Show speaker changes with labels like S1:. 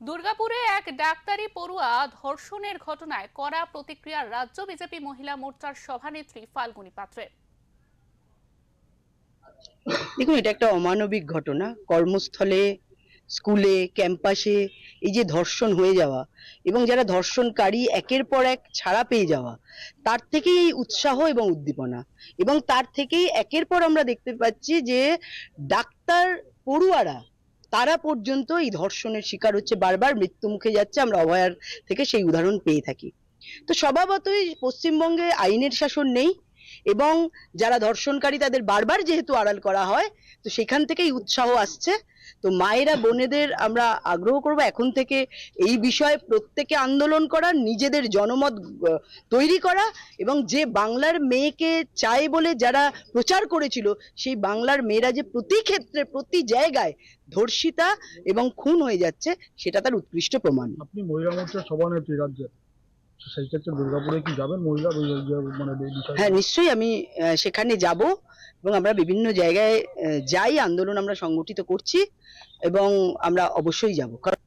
S1: দুর্গাপুরে এক ডাক্তারি পড়ুয়া ধর্ষণের ঘটনায় কড়া প্রতিক্রিয়ার রাজ্য বিজেপি মহিলা মোর্চার সভানেত্রী ফাল্গুনী পাত্রের
S2: দেখুন, এটা একটা অমানবিক ঘটনা। কর্মস্থলে, স্কুলে, ক্যাম্পাসে এই যে ধর্ষণ হয়ে যাওয়া এবং যারা ধর্ষণকারী একের পর এক ছাড়া পেয়ে যাওয়া, তার থেকেই এই উৎসাহ এবং উদ্দীপনা। এবং তার থেকেই একের পর আমরা দেখতে পাচ্ছি যে ডাক্তার পড়ুয়ারা তারা পর্যন্ত এই ধর্ষণের শিকার হচ্ছে, বারবার মৃত্যু মুখে যাচ্ছে, আমরা অভয়ার থেকে সেই উদাহরণ পেয়ে থাকি। তো স্বভাবতই পশ্চিমবঙ্গে আইনের শাসন নেই এবং যারা ধর্ষণকারী তাদের বারবার যেহেতু আড়াল করা হয়, তো সেখান থেকেই উৎসাহ আসছে। তো মায়েরা, বোনেদের আমরা আগ্রহ করব এখন থেকে এই বিষয়ে প্রত্যেকে আন্দোলন করা, নিজেদের জনমত তৈরি করা এবং যে বাংলার মেয়েকে চায় বলে যারা প্রচার করেছিল, সেই বাংলার মেয়েরা যে প্রতি ক্ষেত্রে, প্রতি জায়গায় ধর্ষিতা এবং খুন হয়ে যাচ্ছে, সেটা তার উৎকৃষ্ট প্রমাণ।
S3: আপনি মহিলা মোর্চার সভানেত্রী রাজ্যে সেই ক্ষেত্রে দুর্গাপুরে কি যাবেন মহিলা? মানে
S2: হ্যাঁ নিশ্চয়ই আমি সেখানে যাব এবং আমরা বিভিন্ন জায়গায় যাই আন্দোলন আমরা সংগঠিত করছি এবং আমরা অবশ্যই যাব। কারণ